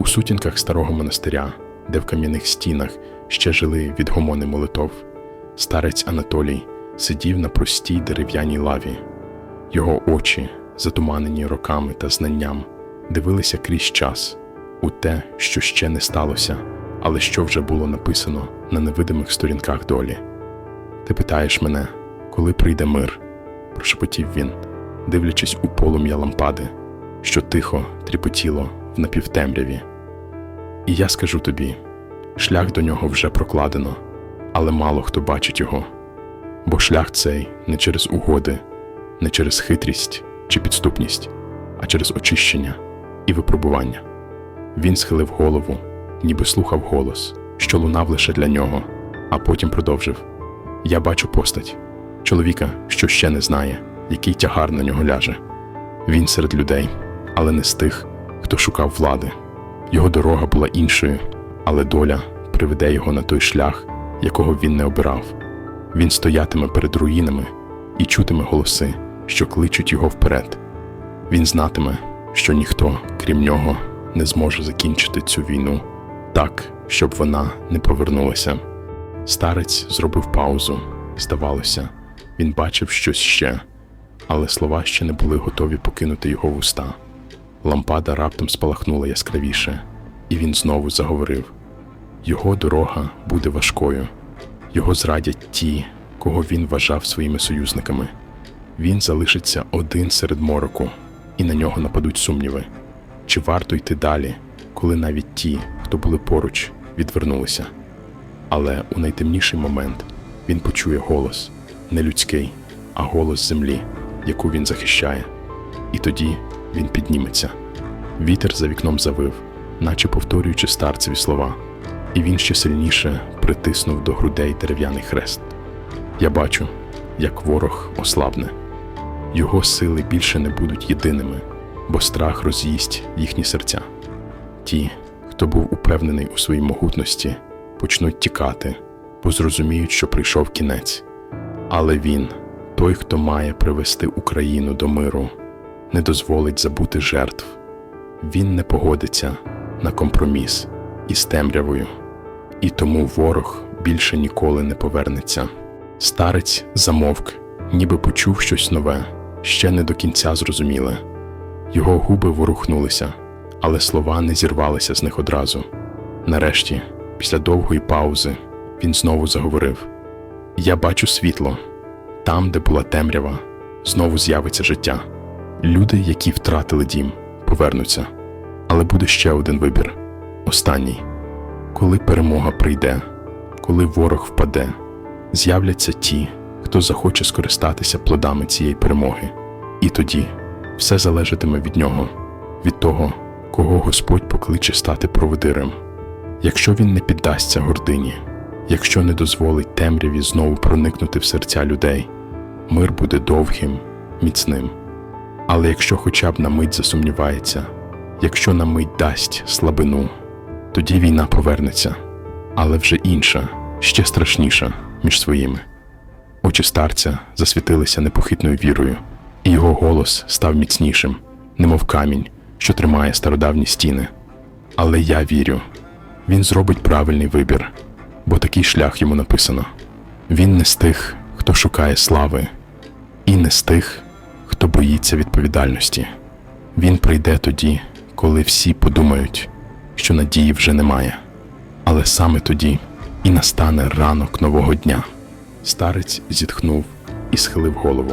У сутінках старого монастиря, де в кам'яних стінах ще жили відгомони молитов, старець Анатолій сидів на простій дерев'яній лаві. Його очі, затуманені роками та знанням, дивилися крізь час у те, що ще не сталося, але що вже було написано на невидимих сторінках долі. Ти питаєш мене, коли прийде мир? прошепотів він, дивлячись у полум'я лампади, що тихо тріпотіло в напівтемряві. І я скажу тобі: шлях до нього вже прокладено, але мало хто бачить його. Бо шлях цей не через угоди, не через хитрість чи підступність, а через очищення і випробування. Він схилив голову, ніби слухав голос, що лунав лише для нього, а потім продовжив: Я бачу постать чоловіка, що ще не знає, який тягар на нього ляже. Він серед людей, але не з тих, хто шукав влади. Його дорога була іншою, але доля приведе його на той шлях, якого він не обирав. Він стоятиме перед руїнами і чутиме голоси, що кличуть його вперед. Він знатиме, що ніхто, крім нього, не зможе закінчити цю війну так, щоб вона не повернулася. Старець зробив паузу. Здавалося, він бачив щось ще, але слова ще не були готові покинути його вуста. Лампада раптом спалахнула яскравіше, і він знову заговорив: Його дорога буде важкою, його зрадять ті, кого він вважав своїми союзниками. Він залишиться один серед мороку, і на нього нападуть сумніви. Чи варто йти далі, коли навіть ті, хто були поруч, відвернулися? Але у найтемніший момент він почує голос не людський, а голос землі, яку він захищає. І тоді він підніметься. Вітер за вікном завив, наче повторюючи старцеві слова, і він ще сильніше притиснув до грудей дерев'яний хрест. Я бачу, як ворог ослабне. Його сили більше не будуть єдиними, бо страх роз'їсть їхні серця. Ті, хто був упевнений у своїй могутності, почнуть тікати, бо зрозуміють, що прийшов кінець. Але він, той, хто має привести Україну до миру, не дозволить забути жертв. Він не погодиться на компроміс із темрявою, і тому ворог більше ніколи не повернеться. Старець замовк, ніби почув щось нове, ще не до кінця зрозуміле. Його губи ворухнулися, але слова не зірвалися з них одразу. Нарешті, після довгої паузи, він знову заговорив: Я бачу світло. Там, де була темрява, знову з'явиться життя. Люди, які втратили дім, повернуться. Але буде ще один вибір останній. Коли перемога прийде, коли ворог впаде, з'являться ті, хто захоче скористатися плодами цієї перемоги. І тоді все залежатиме від нього, від того, кого Господь покличе стати проводирем. Якщо він не піддасться гордині, якщо не дозволить темряві знову проникнути в серця людей, мир буде довгим, міцним. Але якщо хоча б на мить засумнівається, якщо на мить дасть слабину, тоді війна повернеться, але вже інша, ще страшніша між своїми. Очі старця засвітилися непохитною вірою, і його голос став міцнішим, немов камінь, що тримає стародавні стіни. Але я вірю, він зробить правильний вибір, бо такий шлях йому написано. Він не з тих, хто шукає слави, і не з тих, хто боїться відповідальності. Він прийде тоді, коли всі подумають, що надії вже немає. Але саме тоді і настане ранок нового дня. Старець зітхнув і схилив голову.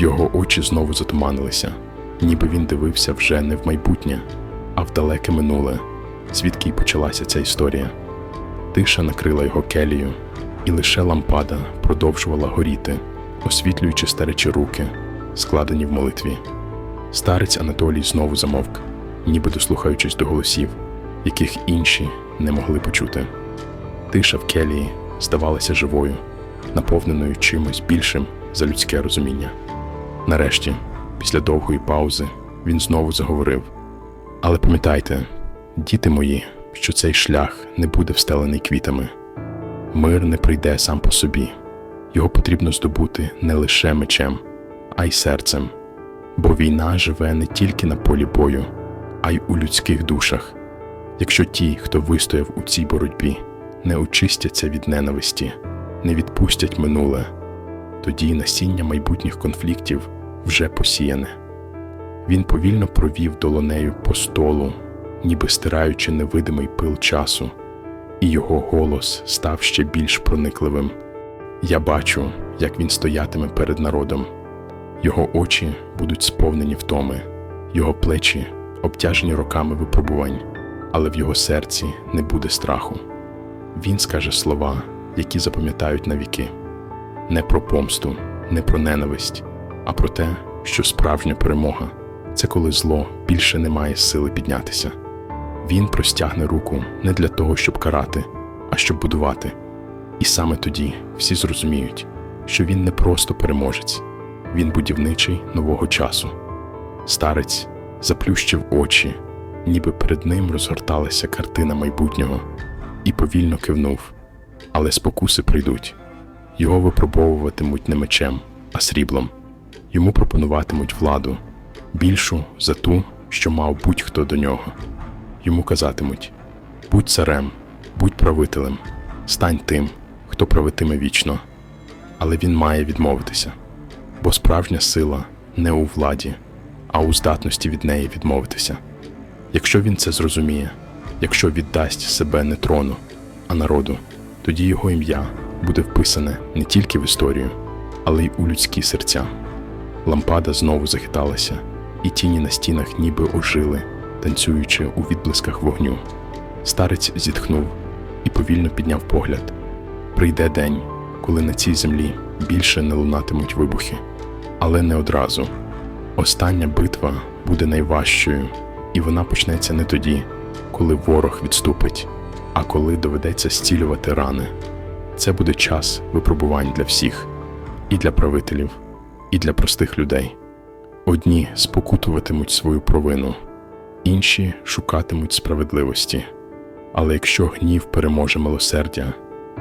Його очі знову затуманилися, ніби він дивився вже не в майбутнє, а в далеке минуле, звідки й почалася ця історія. Тиша накрила його келію, і лише лампада продовжувала горіти, освітлюючи старечі руки, складені в молитві. Старець Анатолій знову замовк, ніби дослухаючись до голосів, яких інші не могли почути. Тиша в келії здавалася живою, наповненою чимось більшим за людське розуміння. Нарешті, після довгої паузи, він знову заговорив: Але пам'ятайте, діти мої, що цей шлях не буде встелений квітами. Мир не прийде сам по собі, його потрібно здобути не лише мечем, а й серцем, бо війна живе не тільки на полі бою, а й у людських душах. Якщо ті, хто вистояв у цій боротьбі, не очистяться від ненависті, не відпустять минуле, тоді насіння майбутніх конфліктів вже посіяне. Він повільно провів долонею по столу, ніби стираючи невидимий пил часу, і його голос став ще більш проникливим. Я бачу, як він стоятиме перед народом. Його очі будуть сповнені втоми, його плечі обтяжені роками випробувань, але в його серці не буде страху. Він скаже слова, які запам'ятають навіки не про помсту, не про ненависть, а про те, що справжня перемога це коли зло більше не має сили піднятися. Він простягне руку не для того, щоб карати, а щоб будувати. І саме тоді всі зрозуміють, що він не просто переможець, він будівничий нового часу. Старець заплющив очі, ніби перед ним розгорталася картина майбутнього, і повільно кивнув. Але спокуси прийдуть. Його випробовуватимуть не мечем, а сріблом. Йому пропонуватимуть владу, більшу за ту, що мав будь-хто до нього. Йому казатимуть: будь царем, будь правителем, стань тим, хто правитиме вічно. Але він має відмовитися, бо справжня сила не у владі, а у здатності від неї відмовитися. Якщо він це зрозуміє, якщо віддасть себе не трону, а народу, тоді його ім'я буде вписане не тільки в історію, але й у людські серця. Лампада знову захиталася, і тіні на стінах ніби ожили, танцюючи у відблисках вогню. Старець зітхнув і повільно підняв погляд. Прийде день, коли на цій землі більше не лунатимуть вибухи, але не одразу. Остання битва буде найважчою, і вона почнеться не тоді, коли ворог відступить, а коли доведеться зцілювати рани. Це буде час випробувань для всіх, і для правителів, і для простих людей. Одні спокутуватимуть свою провину, інші шукатимуть справедливості. Але якщо гнів переможе милосердя,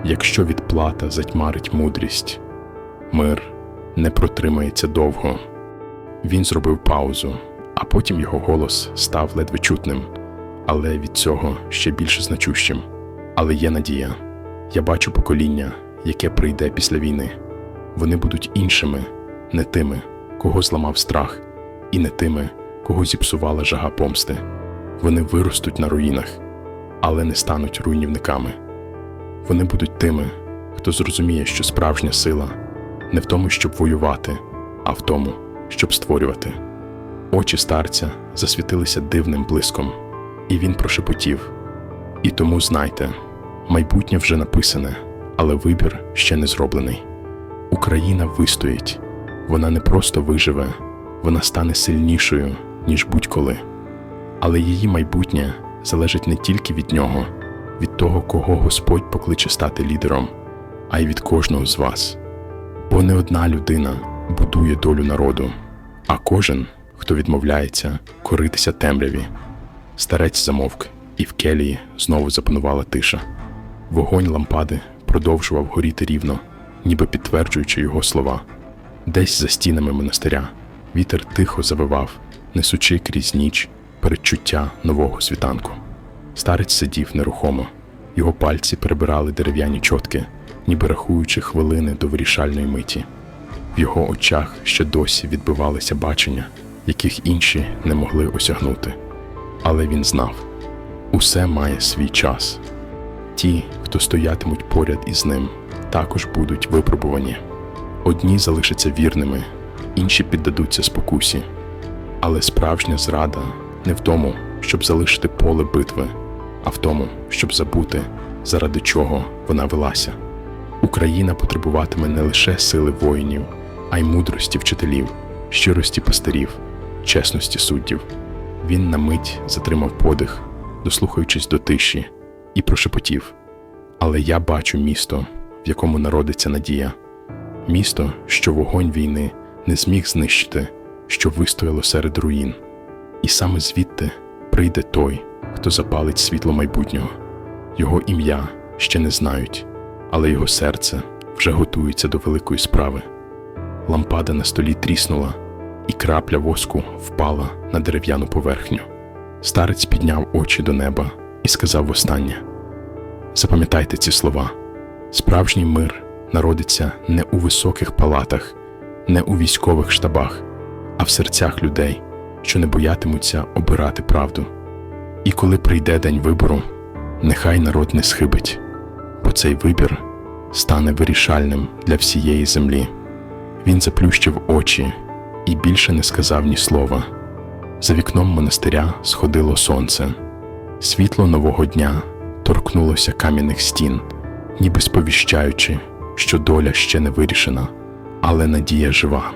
якщо відплата затьмарить мудрість, мир не протримається довго. Він зробив паузу, а потім його голос став ледве чутним, але від цього ще більш значущим. Але є надія. Я бачу покоління, яке прийде після війни. Вони будуть іншими, не тими, кого зламав страх, і не тими, кого зіпсувала жага помсти. Вони виростуть на руїнах, але не стануть руйнівниками. Вони будуть тими, хто зрозуміє, що справжня сила не в тому, щоб воювати, а в тому, щоб створювати. Очі старця засвітилися дивним блиском, і він прошепотів. І тому знайте, майбутнє вже написане, але вибір ще не зроблений. Україна вистоїть, вона не просто виживе, вона стане сильнішою, ніж будь-коли. Але її майбутнє залежить не тільки від нього, від того, кого Господь покличе стати лідером, а й від кожного з вас. Бо не одна людина будує долю народу, а кожен, хто відмовляється коритися темряві. Старець замовк, і в келії знову запанувала тиша. Вогонь лампади продовжував горіти рівно, ніби підтверджуючи його слова. Десь за стінами монастиря вітер тихо завивав, несучи крізь ніч передчуття нового світанку. Старець сидів нерухомо, його пальці перебирали дерев'яні чотки, ніби рахуючи хвилини до вирішальної миті. В його очах ще досі відбивалися бачення, яких інші не могли осягнути. Але він знав усе має свій час. Ті, хто стоятимуть поряд із ним, також будуть випробувані. Одні залишаться вірними, інші піддадуться спокусі. Але справжня зрада не в тому, щоб залишити поле битви, а в тому, щоб забути, заради чого вона велася. Україна потребуватиме не лише сили воїнів, а й мудрості вчителів, щирості пастирів, чесності суддів. Він на мить затримав подих, дослухаючись до тиші, і прошепотів: Але я бачу місто, в якому народиться надія, місто, що вогонь війни не зміг знищити, що вистояло серед руїн. І саме звідти прийде той, хто запалить світло майбутнього. Його ім'я ще не знають, але його серце вже готується до великої справи. Лампада на столі тріснула, і крапля воску впала на дерев'яну поверхню. Старець підняв очі до неба і сказав востаннє: Запам'ятайте ці слова. Справжній мир народиться не у високих палатах, не у військових штабах, а в серцях людей, що не боятимуться обирати правду. І коли прийде день вибору, нехай народ не схибить, бо цей вибір стане вирішальним для всієї землі. Він заплющив очі і більше не сказав ні слова. За вікном монастиря сходило сонце. Світло нового дня торкнулося кам'яних стін, ніби сповіщаючи, що доля ще не вирішена, але надія жива.